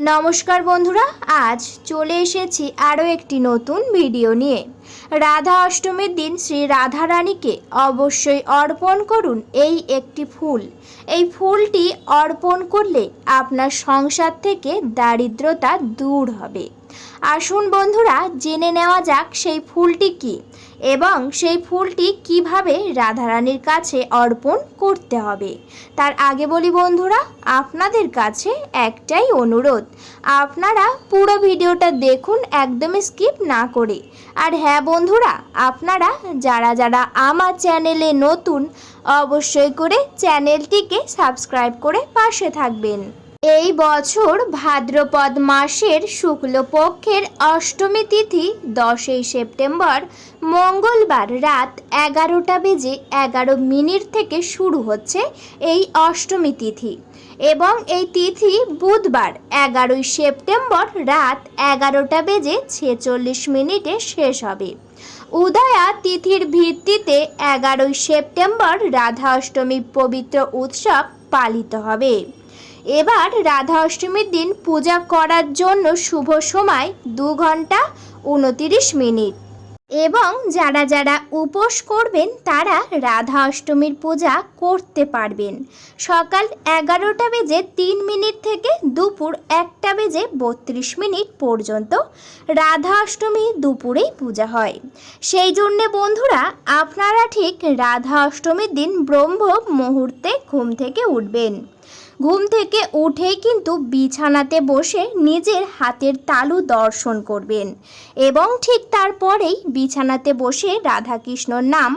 নমস্কার বন্ধুরা, আজ চলে এসেছি আরও একটি নতুন ভিডিও নিয়ে। রাধা অষ্টমীর দিন শ্রী রাধারানীকে অবশ্যই অর্পণ করুন এই একটি ফুল। এই ফুলটি অর্পণ করলে আপনার সংসার থেকে দারিদ্রতা দূর হবে। আসুন বন্ধুরা, জেনে নেওয়া যাক সেই ফুলটি কি এবং সেই ফুলটি কীভাবে রাধারানীর কাছে অর্পণ করতে হবে। তার আগে বলি বন্ধুরা, আপনাদের কাছে একটাই অনুরোধ, আপনারা পুরো ভিডিওটা দেখুন, একদম স্কিপ না করে। আর হ্যাঁ বন্ধুরা, আপনারা যারা যারা আমার চ্যানেলে নতুন, অবশ্যই করে চ্যানেলটিকে সাবস্ক্রাইব করে পাশে থাকবেন। এই বছর ভাদ্রপদ মাসের শুক্লপক্ষের অষ্টমী তিথি, দশই সেপ্টেম্বর, মঙ্গলবার রাত এগারোটা বেজে এগারো মিনিট থেকে শুরু হচ্ছে এই অষ্টমী তিথি। এবং এই তিথি বুধবার, এগারোই সেপ্টেম্বর রাত এগারোটা বেজে ছেচল্লিশ মিনিটে শেষ হবে। উদয়া তিথির ভিত্তিতে এগারোই সেপ্টেম্বর রাধা অষ্টমী পবিত্র উৎসব পালিত হবে। এবার রাধা অষ্টমীর দিন পূজা করার জন্য শুভ সময় দু ঘণ্টা উনতিরিশ মিনিট। এবং যারা যারা উপোস করবেন, তারা রাধা অষ্টমীর পূজা করতে পারবেন। সকাল এগারোটা বেজে তিন মিনিট থেকে দুপুর একটা বেজে বত্রিশ মিনিট পর্যন্ত রাধা অষ্টমী দুপুরেই পূজা হয়। সেই জন্যে বন্ধুরা, আপনারা ঠিক রাধা অষ্টমীর দিন ব্রহ্ম মুহূর্তে ঘুম থেকে উঠবেন। ঘুম থেকে উঠেই কিন্তু বিছানাতে বসে নিজের হাতের তালু দর্শন করবেন। এবং ঠিক তারপরেই বিছানাতে বসে রাধাকৃষ্ণর নাম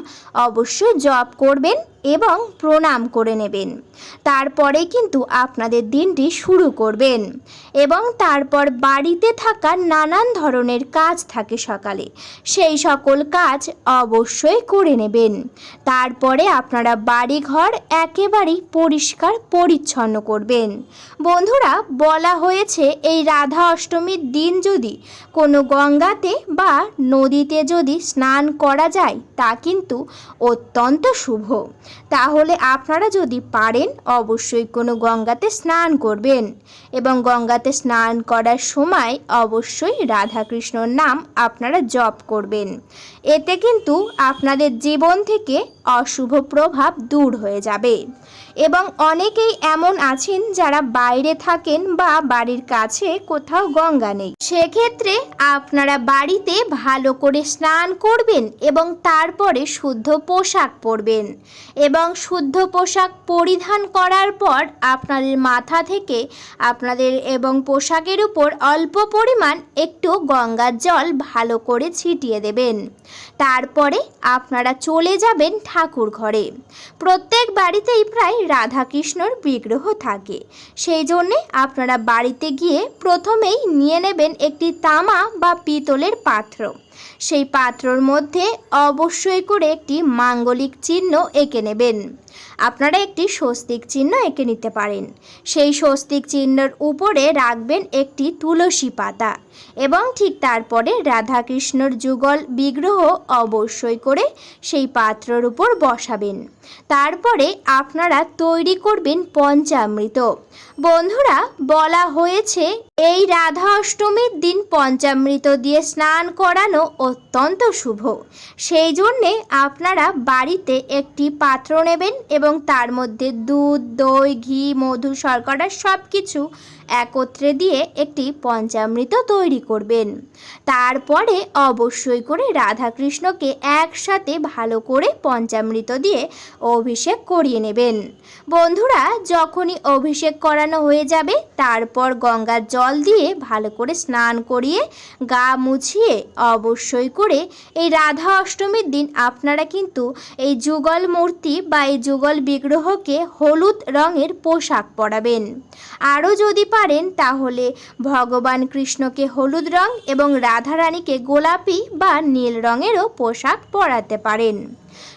অবশ্য জপ করবেন। এবং প্রণাম করে নেবেন। তারপরে কিন্তু আপনাদের দিনটি শুরু করবেন এবং তারপর বাড়িতে থাকা নানান ধরনের কাজ থাকে সকালে। সেই সকল কাজ অবশ্যই করে নেবেন। তারপরে আপনারা বাড়িঘর একেবারেই পরিষ্কার পরিচ্ছন্ন করবেন। বন্ধুরা, বলা হয়েছে এই রাধা অষ্টমীর দিন যদি কোনো গঙ্গাতে বা নদীতে যদি স্নান করা যায়, তা কিন্তু অত্যন্ত শুভ। তাহলে আপনারা যদি পারেন, অবশ্যই কোনো গঙ্গাতে স্নান করবেন। এবং গঙ্গাতে স্নান করার সময় অবশ্যই রাধাকৃষ্ণর নাম আপনারা জপ করবেন। এতে কিন্তু আপনাদের জীবন থেকে অশুভ প্রভাব দূর হয়ে যাবে। এবং অনেকেই এমন আছেন যারা বাইরে থাকেন বা বাড়ির কাছে কোথাও গঙ্গা নেই। সেক্ষেত্রে আপনারা বাড়িতে ভালো করে স্নান করবেন এবং তারপরে শুদ্ধ পোশাক পরবেন। এবং শুদ্ধ পোশাক পরিধান করার পর আপনাদের মাথা থেকে আপনাদের এবং পোশাকের উপর অল্প পরিমাণ একটু গঙ্গার জল ভালো করে ছিটিয়ে দেবেন। তারপরে আপনারা চলে যাবেন ঠাকুর ঘরে। প্রত্যেক বাড়িতেই প্রায় রাধাকৃষ্ণর বিগ্রহ থাকে। সেই জন্যে আপনারা বাড়িতে গিয়ে প্রথমেই নিয়ে নেবেন একটি তামা বা পিতলের পাত্র। সেই পাত্রর মধ্যে অবশ্যই করে একটি মাঙ্গলিক চিহ্ন এঁকে নেবেন। আপনারা একটি স্বস্তিক চিহ্ন এঁকে নিতে পারেন। সেই স্বস্তিক চিহ্নের উপরে রাখবেন একটি তুলসী পাতা এবং ঠিক তারপরে রাধাকৃষ্ণর যুগল বিগ্রহ অবশ্যই করে সেই পাত্রর উপর বসাবেন। তারপরে আপনারা তৈরি করবেন পঞ্চামৃত। বন্ধুরা, বলা হয়েছে এই রাধা অষ্টমীর দিন পঞ্চামৃত দিয়ে স্নান করানো অত্যন্ত শুভ। সেই জন্যে আপনারা বাড়িতে একটি পাত্র নেবেন এবং তার মধ্যে দুধ, দই, ঘি, মধু, শর্করা সব কিছু একত্রে দিয়ে একটি পঞ্চামৃত তৈরি করবেন। তারপরে অবশ্যই করে রাধাকৃষ্ণকে একসাথে ভালো করে পঞ্চামৃত দিয়ে অভিষেক করিয়ে নেবেন। বন্ধুরা, যখনই অভিষেক করানো হয়ে যাবে, তারপর গঙ্গার জল দিয়ে ভালো করে স্নান করিয়ে গা মুছিয়ে অবশ্যই করে এই রাধা অষ্টমীর দিন আপনারা কিন্তু এই যুগল মূর্তি বা এই যুগল বিগ্রহকে হলুদ রঙের পোশাক পরাবেন। আরও যদি পারেন, তাহলে ভগবান কৃষ্ণকে হলুদ রং এবং রাধারানীকে গোলাপি বা নীল রঙেরও পোশাক পরাতে পারেন।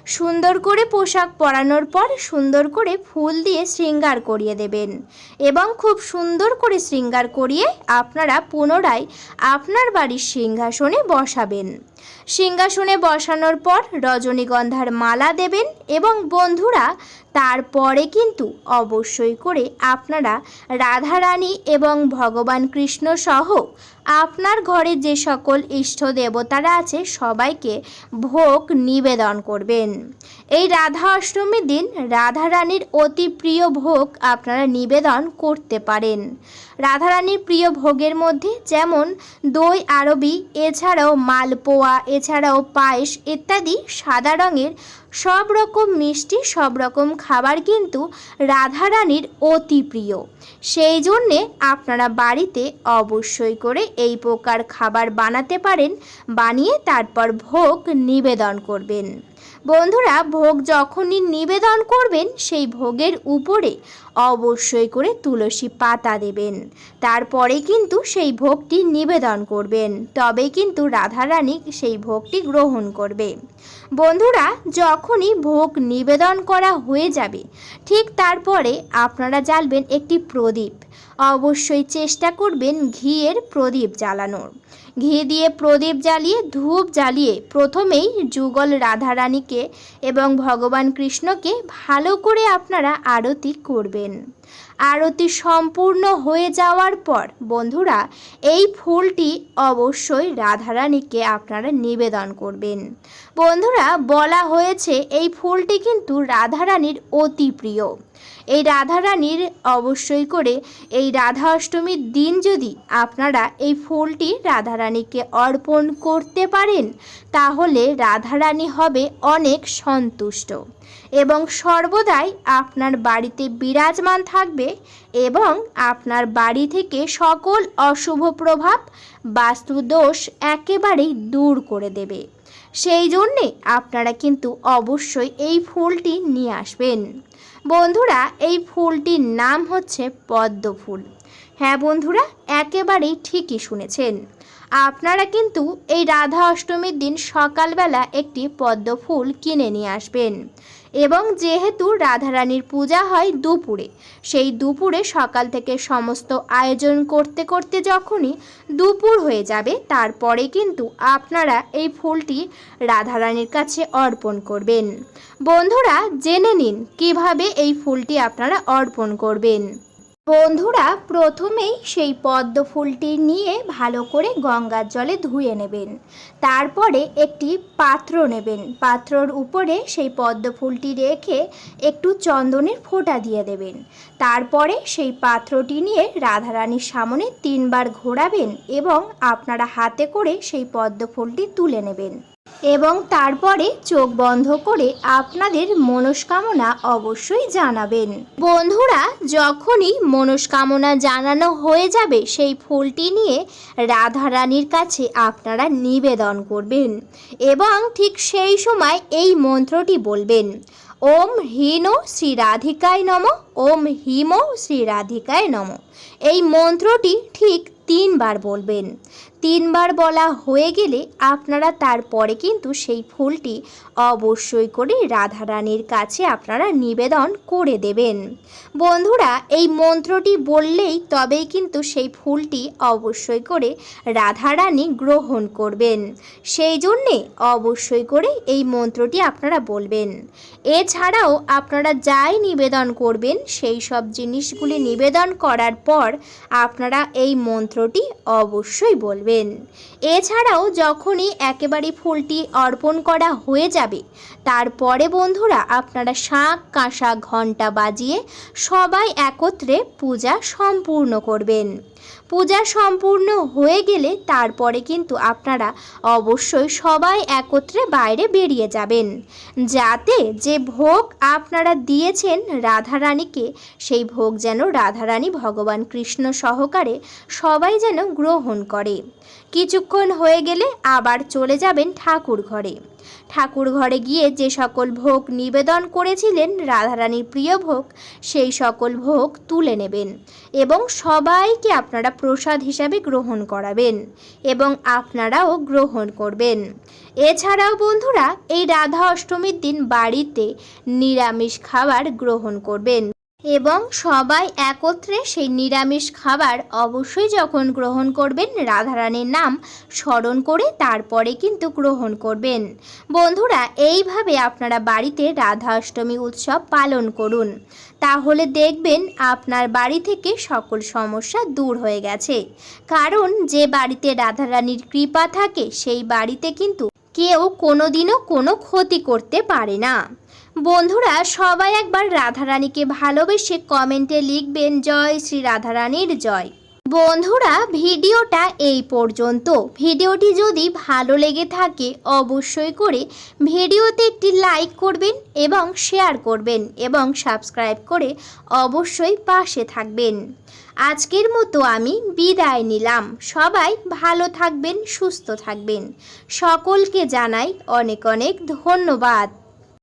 সুন্দর করে পোশাক পরানোর পর সুন্দর করে ফুল দিয়ে শৃঙ্গার করিয়ে দেবেন এবং খুব সুন্দর করে শৃঙ্গার করিয়ে আপনারা পুনরায় আপনার বাড়ির সিংহাসনে বসাবেন। সিংহাসনে বসানোর পর রজনীগন্ধার মালা দেবেন এবং বন্ধুরা, তারপরে কিন্তু অবশ্যই করে আপনারা রাধারানী এবং ভগবান কৃষ্ণ সহ আপনার ঘরে যে সকল ইষ্ট দেবতারা আছে, সবাইকে ভোগ নিবেদন করবেন। এই রাধা অষ্টমীর দিন রাধারানীর অতি প্রিয় ভোগ আপনারা নিবেদন করতে পারেন। রাধারানীর প্রিয় ভোগের মধ্যে যেমন দই, আরবি, এছাড়াও মালপোয়া, এছাড়াও পায়েস ইত্যাদি সাদা রঙের সব রকম মিষ্টি সব রকম খাবার কিন্তু রাধারানীর অতি প্রিয়। সেই জন্যে আপনারা বাড়িতে অবশ্যই করে এই প্রকার খাবার বানাতে পারেন, বানিয়ে তারপর ভোগ নিবেদন করবেন। বন্ধুরা, ভোগ যখনই নিবেদন করবেন, সেই ভোগের উপরে অবশ্যই করে তুলসী পাতা দেবেন। তারপরে কিন্তু সেই ভোগটি নিবেদন করবেন। তবেই কিন্তু রাধারানী সেই ভোগটি গ্রহণ করবে। বন্ধুরা, যখনই ভোগ নিবেদন করা হয়ে যাবে, ঠিক তারপরে আপনারা জ্বালবেন একটি প্রদীপ। অবশ্যই চেষ্টা করবেন ঘিয়ের প্রদীপ জ্বালানোর। ঘি দিয়ে প্রদীপ জ্বালিয়ে, ধূপ জ্বালিয়ে প্রথমেই যুগল রাধারানীকে এবং ভগবান কৃষ্ণকে ভালো করে আপনারা আরতি করবেন। আরতি সম্পূর্ণ হয়ে যাওয়ার পর, বন্ধুরা, এই ফুলটি অবশ্যই রাধারানীকে আপনারা নিবেদন করবেন। বন্ধুরা, বলা হয়েছে এই ফুলটি কিন্তু রাধারানীর অতি প্রিয়। এই রাধারানীর অবশ্যই করে এই রাধা অষ্টমীর দিন যদি আপনারা এই ফুলটি রাধারানীকে অর্পণ করতে পারেন, তাহলে রাধারানী হবে অনেক সন্তুষ্ট। এবং সর্বদাই আপনার বাড়িতে বিরাজমান থাকবে এবং আপনার বাড়ি থেকে সকল অশুভ প্রভাব, বাস্তুদোষ একেবারেই দূর করে দেবে। সেই জন্যে আপনারা কিন্তু অবশ্যই এই ফুলটি নিয়ে আসবেন। বন্ধুরা, এই ফুলটির নাম হচ্ছে পদ্ম ফুল হ্যাঁ বন্ধুরা, একেবারেই ঠিকই শুনেছেন। আপনারা কিন্তু এই রাধা অষ্টমীর দিন সকালবেলা একটি পদ্ম ফুল কিনে নিয়ে আসবেন। এবং যেহেতু রাধারানীর পূজা হয় দুপুরে, সেই দুপুরে সকাল থেকে সমস্ত আয়োজন করতে করতে যখনই দুপুর হয়ে যাবে, তারপরে কিন্তু আপনারা এই ফুলটি রাধারানীর কাছে অর্পণ করবেন। বন্ধুরা, জেনে নিন কীভাবে এই ফুলটি আপনারা অর্পণ করবেন। বন্ধুরা, প্রথমেই সেই পদ্ম ফুলটি নিয়ে ভালো করে গঙ্গার জলে ধুয়ে নেবেন। তারপরে একটি পাত্র নেবেন। পাত্রর উপরে সেই পদ্ম ফুলটি রেখে একটু চন্দনের ফোঁটা দিয়ে দেবেন। তারপরে সেই পাত্রটি নিয়ে রাধারানীর সামনে তিনবার ঘোরাবেন এবং আপনারা হাতে করে সেই পদ্ম ফুলটি তুলে নেবেন। এবং তারপরে চোখ বন্ধ করে আপনাদের মনস্কামনা অবশ্যই জানাবেন। বন্ধুরা, যখনই মনস্কামনা জানানো হয়ে যাবে, সেই ফুলটি নিয়ে রাধারানীর কাছে আপনারা নিবেদন করবেন এবং ঠিক সেই সময় এই মন্ত্রটি বলবেন, ওম হীন শ্রী রাধিকায় নম, ওম হিম শ্রী রাধিকায় নম। এই মন্ত্রটি ঠিক তিনবার বলবেন। তিনবার বলা হয়ে গেলে আপনারা তারপরে কিন্তু সেই ফুলটি অবশ্যই করে রাধারানীর কাছে আপনারা নিবেদন করে দেবেন। বন্ধুরা, এই মন্ত্রটি বললেই তবেই কিন্তু সেই ফুলটি অবশ্যই করে রাধারানী গ্রহণ করবেন। সেই জন্যে অবশ্যই করে এই মন্ত্রটি আপনারা বলবেন। এছাড়াও আপনারা যাই নিবেদন করবেন, সেই সব জিনিসগুলি নিবেদন করার পর আপনারা এই মন্ত্রটি অবশ্যই বলবেন। এছাড়াও যখনই একেবারে ফুলটি অর্পণ করা হয়ে যাবে তারপরে বন্ধুরা আপনারা শাঁখ কাঁসা ঘণ্টা বাজিয়ে সবাই একত্রে পূজা সম্পূর্ণ করবেন। পূজা সম্পূর্ণ হয়ে গেলে তারপরে কিন্তু আপনারা অবশ্যই সবাই একত্রে বাইরে বেরিয়ে যাবেন। যাতে যে ভোগ আপনারা দিয়েছেন রাধারানীকে, সেই ভোগ যেন রাধারানী ভগবান কৃষ্ণ সহকারে সবাই যেন গ্রহণ করে। কিছুক্ষণ হয়ে গেলে আবার চলে যাবেন ঠাকুর ঘরে ঠাকুর ঘরে গিয়ে যে সকল ভোগ নিবেদন করেছিলেন রাধারানীর প্রিয় ভোগ, সেই সকল ভোগ তুলে নেবেন এবং সবাইকে আপনারা প্রসাদ হিসাবে গ্রহণ করাবেন এবং আপনারাও গ্রহণ করবেন। এছাড়াও বন্ধুরা, এই রাধা অষ্টমীর দিন বাড়িতে নিরামিষ খাবার গ্রহণ করবেন। এবং সবাই একত্রে সেই নিরামিষ খাবার অবশ্যই যখন গ্রহণ করবেন, রাধারানীর নাম স্মরণ করে তারপরে কিন্তু গ্রহণ করবেন। বন্ধুরা, এইভাবে আপনারা বাড়িতে রাধা অষ্টমী উৎসব পালন করুন। তাহলে দেখবেন আপনার বাড়ি থেকে সকল সমস্যা দূর হয়ে গেছে। কারণ যে বাড়িতে রাধারানীর কৃপা থাকে, সেই বাড়িতে কিন্তু কেউ কোনোদিনও কোনো ক্ষতি করতে পারে না। বন্ধুরা, সবাই একবার রাধারানীকে ভালোবেসে কমেন্টে লিখবেন, জয় শ্রী রাধারানীর জয়। বন্ধুরা, ভিডিওটা এই পর্যন্ত। ভিডিওটি যদি ভালো লেগে থাকে, অবশ্যই করে ভিডিওতে একটি লাইক করবেন এবং শেয়ার করবেন এবং সাবস্ক্রাইব করে অবশ্যই পাশে থাকবেন। আজকের মতো আমি বিদায় নিলাম। সবাই ভালো থাকবেন, সুস্থ থাকবেন। সকলকে জানাই অনেক অনেক ধন্যবাদ।